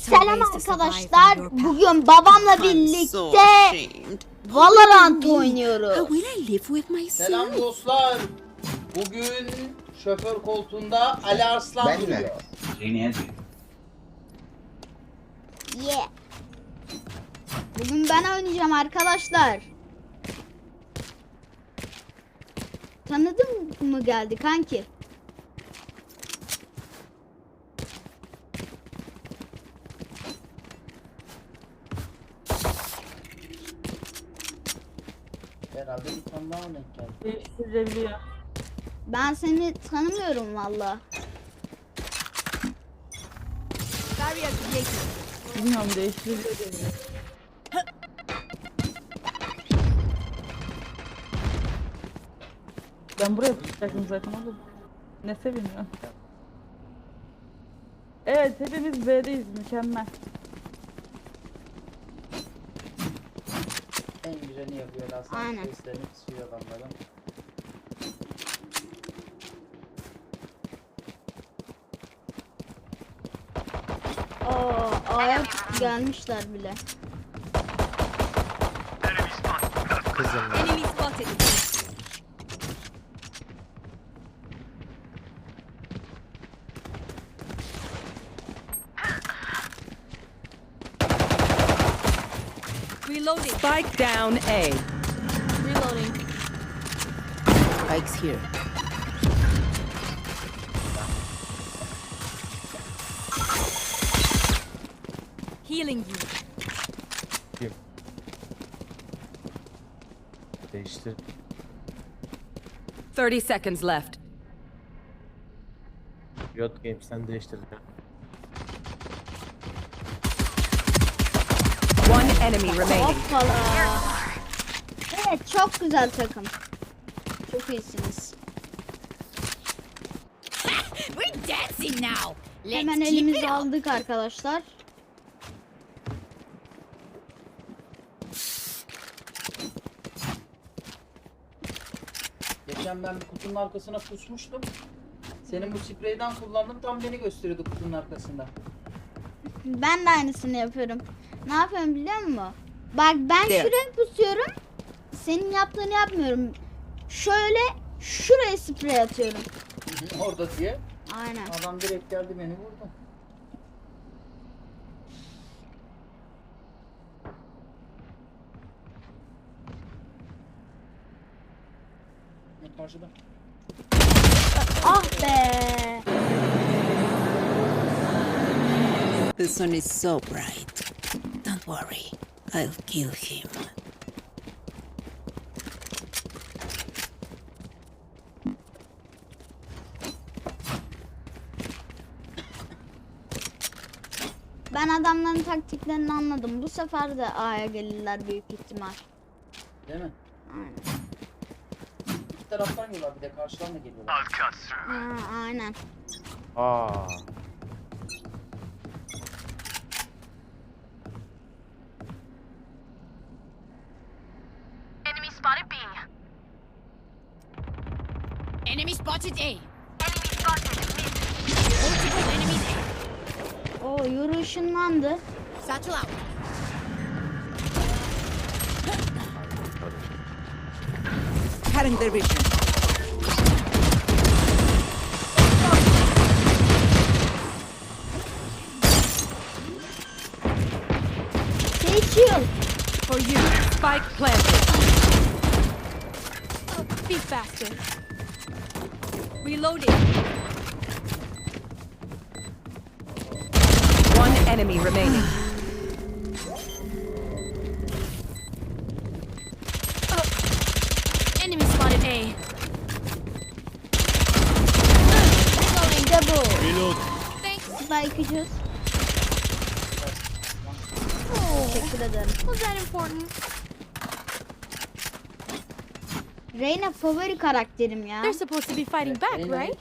Selam arkadaşlar. Bugün babamla birlikte. Valorant oynuyoruz. Selam dostlar. Bugün şoför koltuğunda Ali Arslan Ben mi? duruyor. Yeah. Bugün ben oynayacağım arkadaşlar. Tanıdın mı geldi kanki? Herhalde bir tane daha denk geldi. Değiştirebiliyor. Ben seni tanımıyorum valla. Barrier created. Bilmiyorum değiştirebiliyor. Ben buraya tutacaktım zaten oğlum. Ne seviniyor? Evet hepimiz B'deyiz mükemmel. En güzelini yapıyor Hasan. Aynen. Seslerini kısıyor adamların. Aa, A'ya gelmişler bile. Reloading. Spike down A. Reloading. Spike's here. Healing you. Kim? Değiştir. 30 seconds left. Riot Games sen enemy remaining. Hoppala. Evet çok güzel takım. Çok iyisiniz. We're dancing now. Let's Hemen keep elimizi it up. aldık arkadaşlar. Geçen ben bir kutunun arkasına pusmuştum. Senin bu spreyden kullandım tam beni gösteriyordu kutunun arkasında. Ben de aynısını yapıyorum. Ne yapıyorum biliyor musun? Bak ben Evet. şuraya pusuyorum. Senin yaptığını yapmıyorum. Şöyle şuraya sprey atıyorum. Orada diye. Aynen. Adam direkt geldi beni vurdu. Ne karşıda? Ah be. The sun is so bright. Don't worry. I'll kill him. Ben adamların taktiklerini anladım. Bu sefer de A'ya gelirler büyük ihtimal. Değil mi? Aynen. İki taraftan geliyorlar bir de karşıdan da geliyorlar. Ha, aynen. Aa. Enemy spotted B. Enemy spotted A. Enemy spotted mid. Multiple enemies A. O yürü ışınlandı. Satchel out. Cutting their vision. Seçiyor. For you. Spike planted. Be faster. Reloading. One enemy remaining. Oh. Enemy spotted A. İşte bu. Thanks. Spike ucuz. Teşekkür. Was that important? Reyna favori karakterim ya. They're supposed to be fighting back, Reyna'yı right?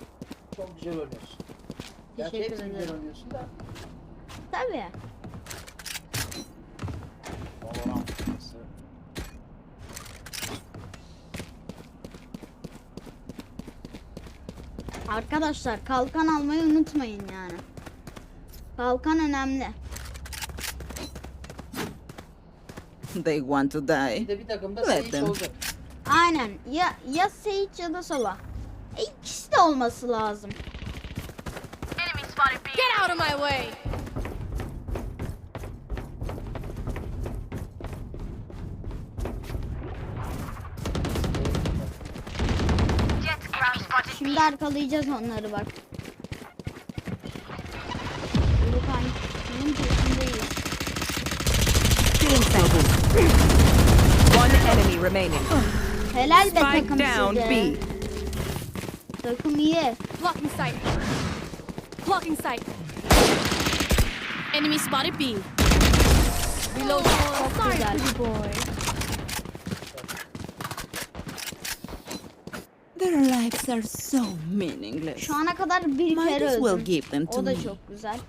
Çok güzel oynuyorsun. Gerçi Teşekkür hepsini güzel ederim. oynuyorsun da. Tabii. Valorant oynaması. Arkadaşlar kalkan almayı unutmayın yani. Kalkan önemli. They want to Bir die. de bir takımda değil mi? olacak. Aynen. Ya ya Sage ya da Sova. E, ikisi de olması lazım. Get out of my way. Şimdi arkalayacağız onları bak. Peşindeyiz. One enemy remaining. Helal be takım down size. B. Takım iyi. Blocking sight. Blocking sight. Enemy spotted B. Reload. Oh, sorry, pretty boy. Their lives are so meaningless. Şu ana kadar bir kere well öldüm. give them to O da me. çok güzel.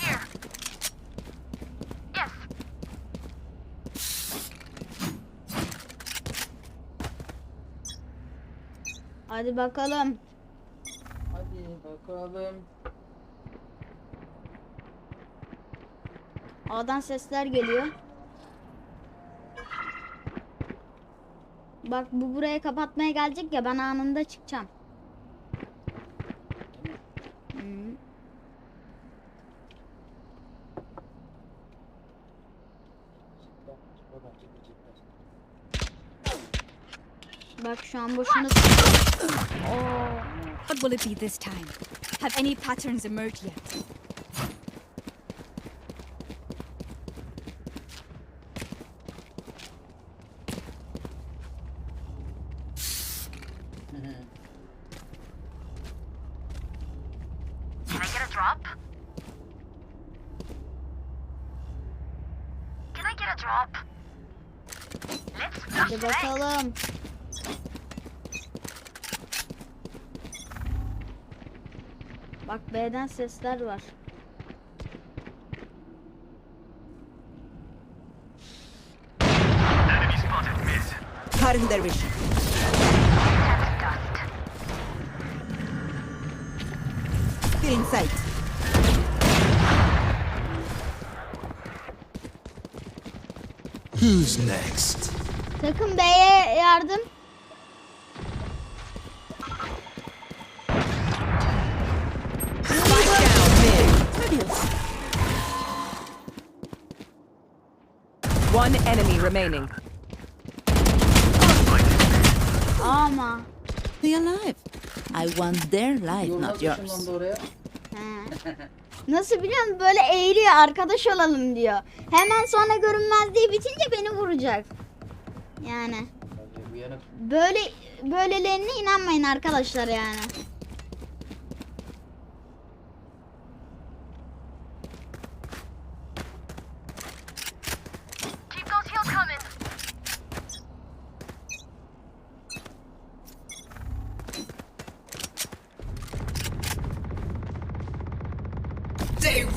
Here. Yes. Hadi bakalım. Hadi bakalım. A'dan sesler geliyor. Bak bu buraya kapatmaya gelecek ya ben anında çıkacağım. Hmm. Bak şu an boşuna What will it be this time? Have any patterns emerged yet? Can Bak B'den sesler var. Cutting their vision. Sight. Who's next? Takım B'ye yardım. One enemy remaining. Ama. They alive. I want their life, not yours. He. Nasıl biliyor musun? Böyle eğiliyor arkadaş olalım diyor. Hemen sonra görünmezliği bitince beni vuracak. Yani böyle böylelerine inanmayın arkadaşlar yani.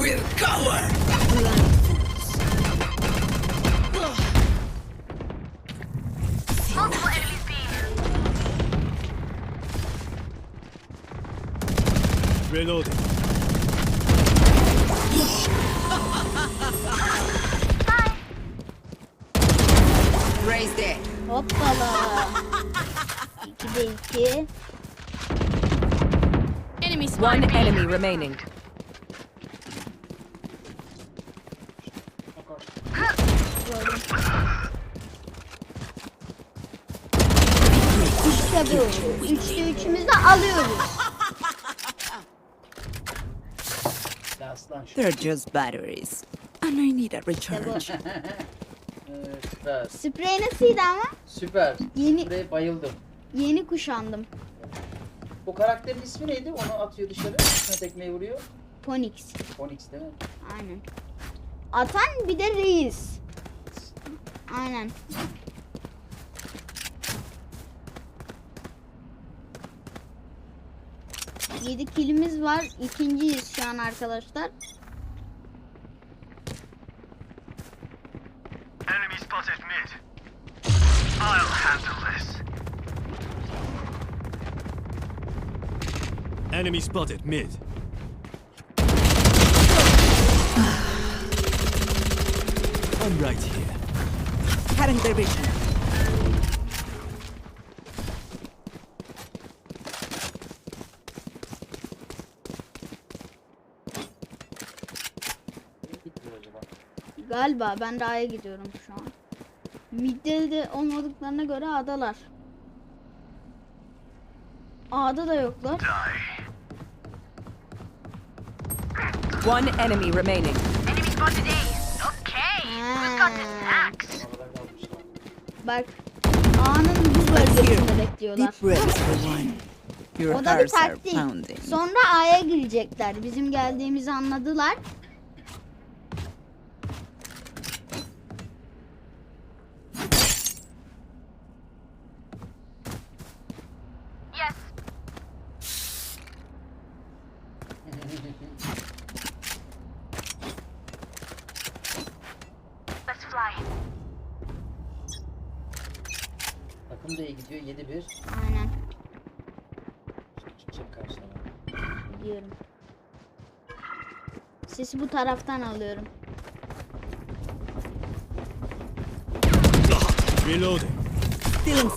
Will cower. Multiple enemies B. Reloading. Raise dead. Hoppala. 2. Enemy spotted One enemy remaining. İşte bu. 3'te 3'ümüzü alıyoruz. They're just batteries. And I need a recharge. Evet, süper. Sprey nasıldı ama? Süper. Yeni Buraya bayıldım. yeni kuşandım. O karakterin ismi neydi? Onu atıyor dışarı. Üstüne tekmeyi vuruyor. Ponix. Onyx değil mi? Aynen. Atan bir de reis. Aynen. Yedi kilimiz var. İkinciyiz şu an arkadaşlar. Enemy spotted mid. I'll handle this. Enemy spotted mid. I'm right here. Cutting their vision. Galiba ben de A'ya gidiyorum şu an. Midde de olmadıklarına göre A'dalar. A'da da yoklar. One enemy remaining. Enemy spotted A. Okay. Who's got the snacks? Arada kalmışlar. Bak A'nın bu bölgesinde bekliyorlar. O da bir taktik. Sonra A'ya girecekler. Bizim geldiğimizi anladılar. Yes. Let's fly. Takım da iyi gidiyor 7-1. Aynen Çıkacak karşıma. diyorum. Sesi bu taraftan alıyorum. Reloading. Still in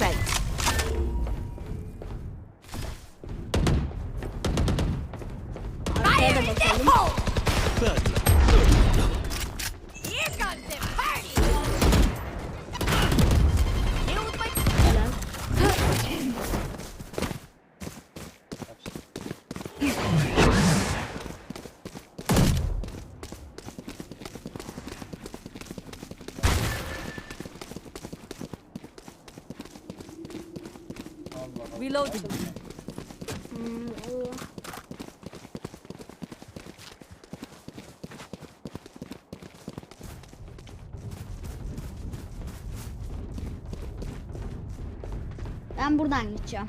Ben buradan gideceğim.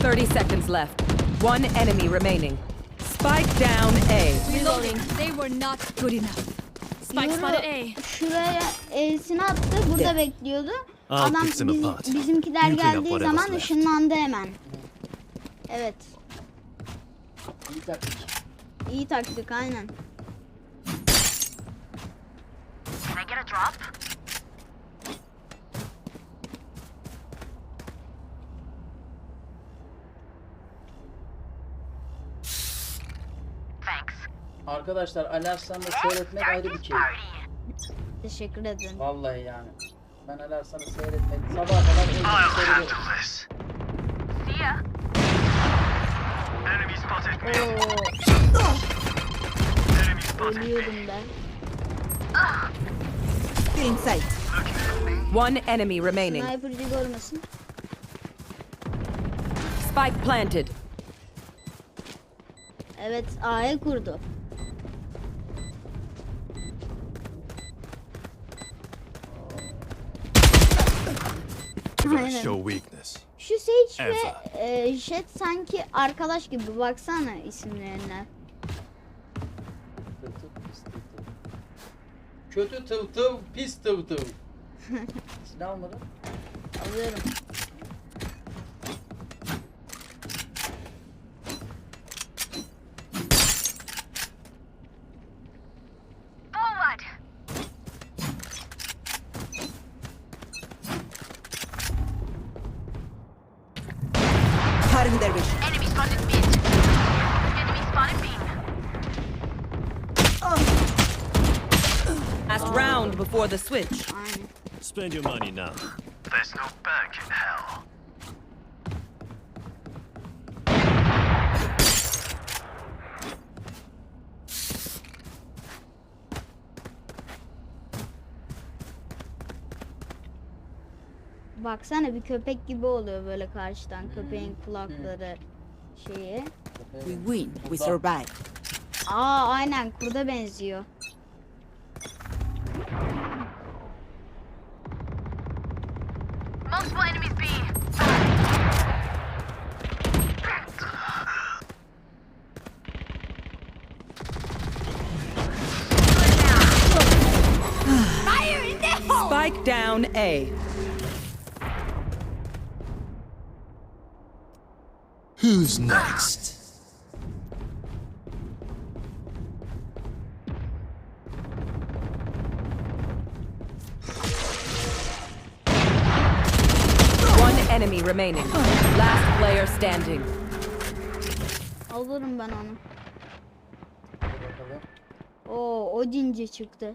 Thirty seconds left. One enemy remaining. Spike down A. Reloading. They were not good enough. Spike spotted A. şuraya elsini attı. Burada bekliyordu. I'll Adam pick them biz- apart. bizimkiler geldiği zaman ışınlandı hemen. Evet. İyi taktik. aynen. Can I get a drop? Thanks. Arkadaşlar Alarslan'da seyretmek ayrı bir keyif. Teşekkür ederim. Vallahi yani. Ben Alarslan'ı seyretmek sabaha kadar oyunu seyrediyorum. this. See ya. Enemy spotted mid. Oo, ölüyordum ben. İn sight. One enemy remaining. Sniper'cı görmesin. Spike planted. Evet A'ya kurdu. Aynen. show weakness. Şu Sage ve Eva. e, Jet sanki arkadaş gibi baksana isimlerine. Tıl tıl, pis tıl tıl. Kötü tıl tıl, pis tıl tıl. Silah almadım. Alıyorum. Last round before the switch. Spend your money now. There's no bank in hell. Baksana bir köpek gibi oluyor böyle karşıdan. Hmm. Köpeğin kulakları şeyi. We win. We survive. Aa aynen kurda benziyor. Down A. Who's next? One enemy remaining. Last player standing. Alırım ben onu. Hadi bakalım. Oo Odinci çıktı.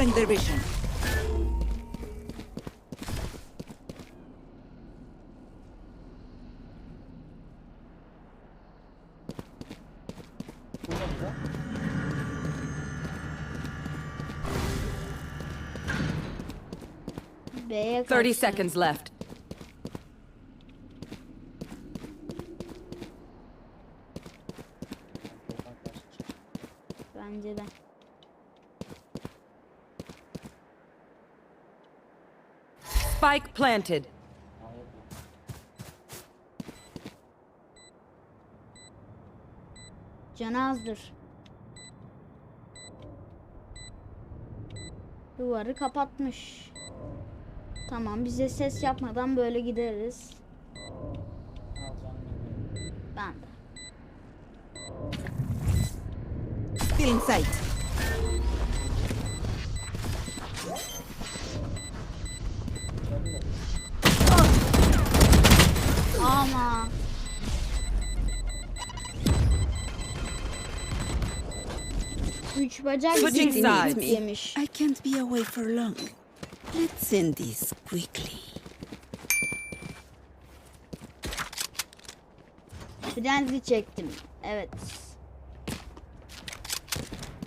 Cutting their vision. Burada mı da? B'ye 30 kaçtı. seconds left. Oradan kaçtı. Bence de. Spike planted. Canı azdır. Duvarı kapatmış. Tamam bize ses yapmadan böyle gideriz. Ben de. İn sight. Ama. Üç bacak Switching sides. yemiş. I can't be away for long. Let's end this quickly. Frenzy çektim. Evet.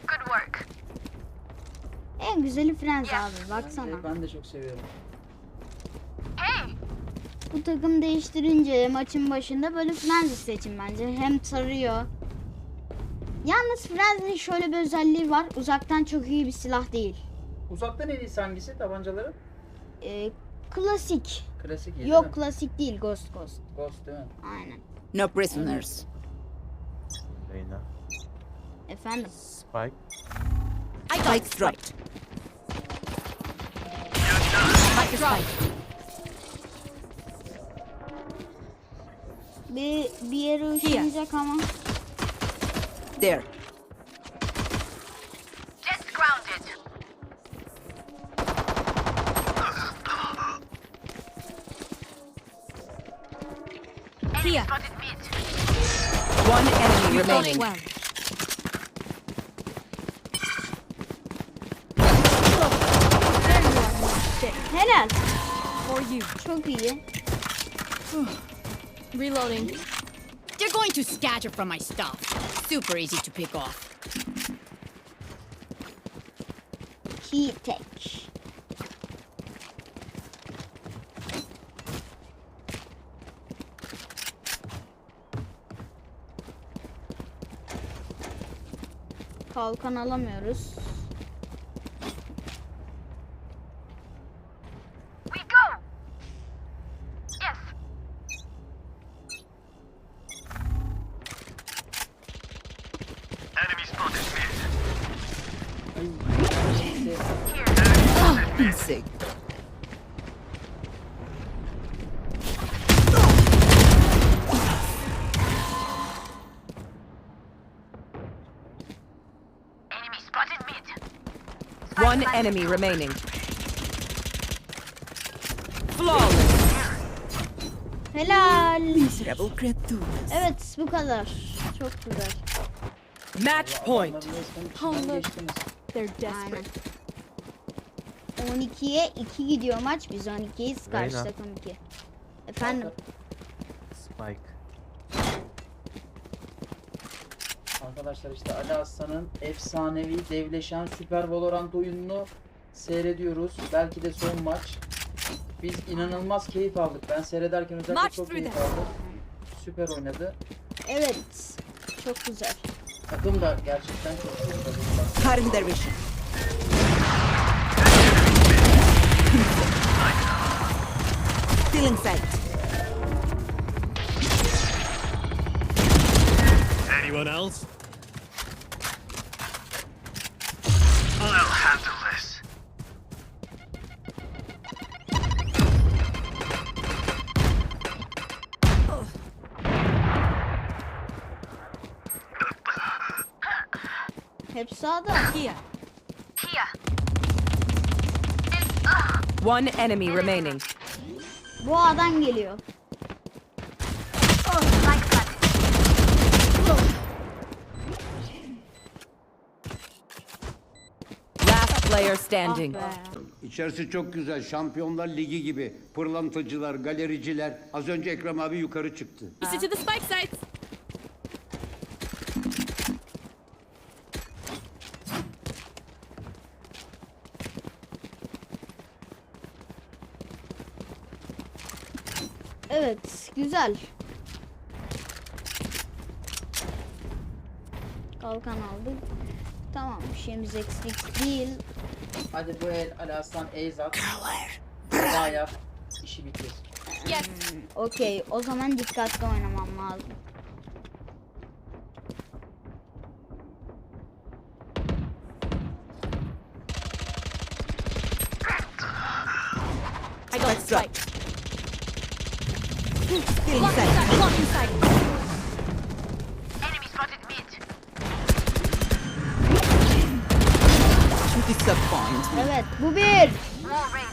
Good work. En güzeli frenzy abi baksana. Ben de, ben de çok seviyorum. Bu takım değiştirince maçın başında böyle frenzy seçin bence. Hem tarıyor. Yalnız frenzy'nin şöyle bir özelliği var. Uzaktan çok iyi bir silah değil. Uzaktan en iyisi hangisi tabancaların? Ee, klasik. Klasik iyi değil Yok mi? klasik değil Ghost Ghost. Ghost değil mi? Aynen. No prisoners. Reyna. Efendim. Spike. Spikes dropped. Bir, bir yere ışınlayacak ama. There. just grounded. Here. One enemy remaining. well. Helal. For you. Çok iyi. Reloading. They're going to scatter from my stuff. Super easy to pick off. Key tek. Kalkan alamıyoruz. Enemy remaining. Flawless. Helal. Miserable creatures. Evet bu kadar. Çok güzel. Match point. Oh, geçtiniz. They're desperate. 12'ye 2 gidiyor maç. Biz 12'yiz. Karşı Reyna. takım 2. Efendim. Spike. Arkadaşlar işte Ali Aslan'ın efsanevi devleşen Süper Valorant oyununu seyrediyoruz. Belki de son maç. Biz inanılmaz keyif aldık. Ben seyrederken özellikle March çok keyif aldım. Süper oynadı. Evet. Çok güzel. Takım da gerçekten çok their vision. Still in sight. Anyone else? Sağda. Here. Here. One enemy remaining. Bu adam geliyor. Planted. Last player Ah standing. be. İçerisi çok güzel. Şampiyonlar Ligi gibi. Pırlantacılar, galericiler. Az önce Ekrem abi yukarı çıktı. Listen to the spike sites. Evet, güzel. Kalkan aldık. Tamam, bir şeyimiz eksik değil. Hadi bu el Ali Aslan Ace at. Daha yap. İşi bitir. Yes. Okey, o zaman dikkatli oynamam lazım. I got spike. Enemy spotted mid. Evet, bu bir. More raised.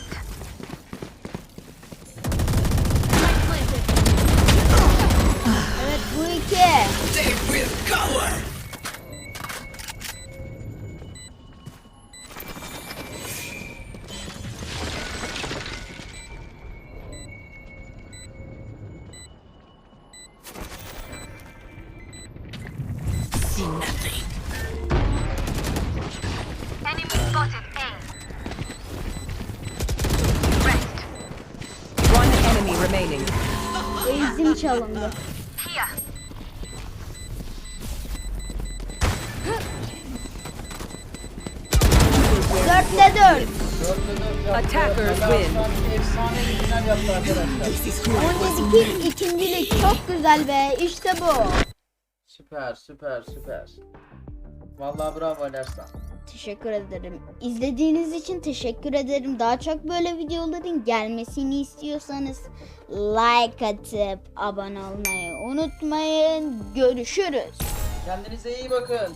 Eğitim çalındı. Here. Dörtte dört. Attackers win. Efsane bir final yaptı arkadaşlar. 17 ikincilik çok güzel be. İşte bu. Süper süper süper. Vallahi bravo Aslan. Teşekkür ederim. İzlediğiniz için teşekkür ederim. Daha çok böyle videoların gelmesini istiyorsanız like atıp abone olmayı unutmayın. Görüşürüz. Kendinize iyi bakın.